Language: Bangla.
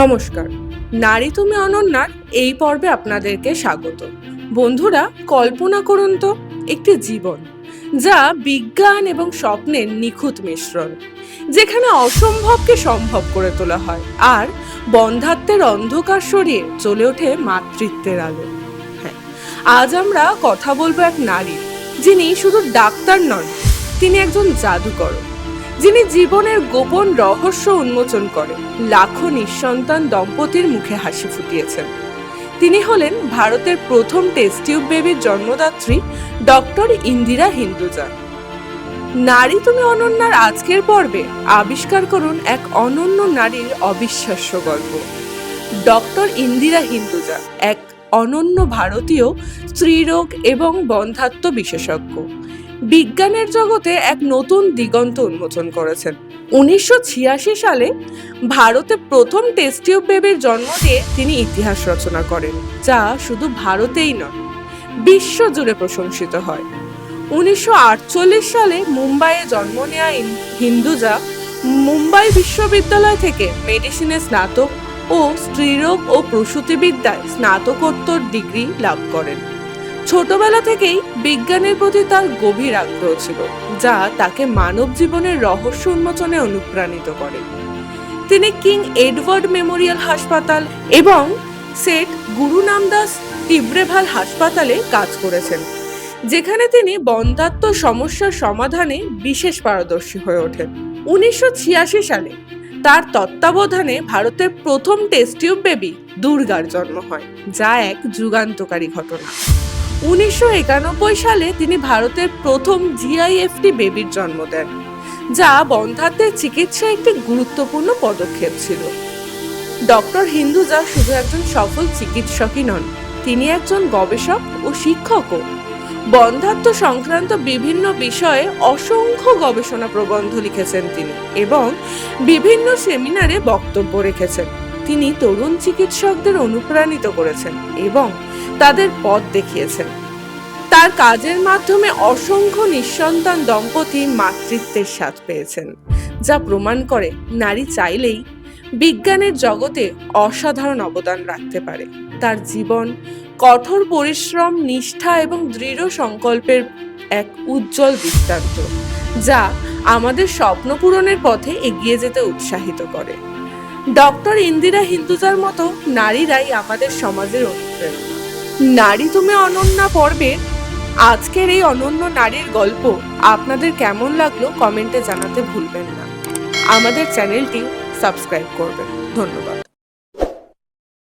নমস্কার। নারী তুমি অনন্যার এই পর্বে আপনাদেরকে স্বাগত। বন্ধুরা, কল্পনা করুন তো, একটি জীবন, যা বিজ্ঞান এবং স্বপ্নের নিখুঁত মিশ্রণ, যেখানে অসম্ভবকে সম্ভব করে তোলা হয় আর বন্ধাত্মের অন্ধকার সরিয়ে চলে ওঠে মাতৃত্বের আলো। হ্যাঁ আজ আমরা কথা বলব এক নারী, যিনি শুধু ডাক্তার নন, তিনি একজন জাদুকর। যিনি জীবনের গোপন রহস্য উন্মোচন করে লাখো নিঃসন্তান দম্পতির মুখে হাসি ফুটিয়েছেন। তিনি হলেন ভারতের প্রথম টেস্ট টিউব বেবির জন্মদাত্রী ডক্টর ইন্দিরা হিন্দুজা নারী তুমি অনন্যার আজকের পর্বে আবিষ্কার করুন এক অনন্য নারীর অবিশ্বাস্য গল্প। ডক্টর ইন্দিরা হিন্দুজা এক অনন্য ভারতীয়, স্ত্রীরোগ এবং বন্ধাত্ম বিশেষজ্ঞ। বিজ্ঞানের জগতে এক নতুন দিগন্ত উন্মোচন করেছেন। উনিশশো ছিয়াশি সালে ভারতে প্রথম টেস্ট বেবির জন্ম দিয়ে তিনি ইতিহাস রচনা করেন, যা শুধু ভারতেই নয় বিশ্ব জুড়ে প্রশংসিত হয়। উনিশশো আটচল্লিশ সালে মুম্বাইয়ে জন্ম নেয়া হিন্দুজা মুম্বাই বিশ্ববিদ্যালয় থেকে মেডিসিনে স্নাতক ও স্ত্রীরোগ ও প্রসূতিবিদ্যায় স্নাতকোত্তর ডিগ্রি লাভ করেন। ছোটবেলা থেকেই বিজ্ঞানের প্রতি তার গভীর আগ্রহ ছিল, যা তাকে মানব জীবনের রহস্য উন্মোচনে অনুপ্রাণিত করে। তিনি কিং এডওয়ার্ড মেমোরিয়াল হাসপাতাল এবং সেট গুরু নামদাস তিব্রেভাল হাসপাতালে কাজ করেছেন, যেখানে তিনি বন্ধাত্ম সমস্যার সমাধানে বিশেষ পারদর্শী হয়ে ওঠেন। উনিশশো ছিয়াশি সালে তার তত্ত্বাবধানে ভারতের প্রথম টেস্ট টিউব বেবি দুর্গার জন্ম হয়, যা এক যুগান্তকারী ঘটনা। উনিশশো একানব্বই সালে তিনি ভারতের প্রথম জিআইএফটি বেবির জন্ম দেন, যা বন্ধাত্বের চিকিৎসা একটি গুরুত্বপূর্ণ পদক্ষেপ ছিল। ডক্টর হিন্দুজা শুধু একজন সফল চিকিৎসকই নন, তিনি একজন গবেষক ও শিক্ষকও। বন্ধাত্ম সংক্রান্ত বিভিন্ন বিষয়ে অসংখ্য গবেষণা প্রবন্ধ লিখেছেন তিনি এবং বিভিন্ন সেমিনারে বক্তব্য রেখেছেন। তিনি তরুণ চিকিৎসকদের অনুপ্রাণিত করেছেন এবং তাদের পথ দেখিয়েছেন। তার কাজের মাধ্যমে অসংখ্য নিঃসন্তান দম্পতি মাতৃত্বের স্বাদ পেয়েছেন, যা প্রমাণ করে নারী চাইলেই বিজ্ঞানের জগতে অসাধারণ অবদান রাখতে পারে। তার জীবন, কঠোর পরিশ্রম, নিষ্ঠা এবং দৃঢ় সংকল্পের এক উজ্জ্বল দৃষ্টান্ত যা আমাদের স্বপ্ন পূরণের পথে এগিয়ে যেতে উৎসাহিত করে। ডক্টর ইন্দিরা হিন্দুজার মতো নারীরাই আমাদের সমাজের অনুপ্রেরণা। নারী তুমি অনন্যা পর্বে, আজকের এই অনন্য নারীর গল্প আপনাদের কেমন লাগল কমেন্টে জানাতে ভুলবেন না। আমাদের চ্যানেলটি সাবস্ক্রাইব করবেন। ধন্যবাদ।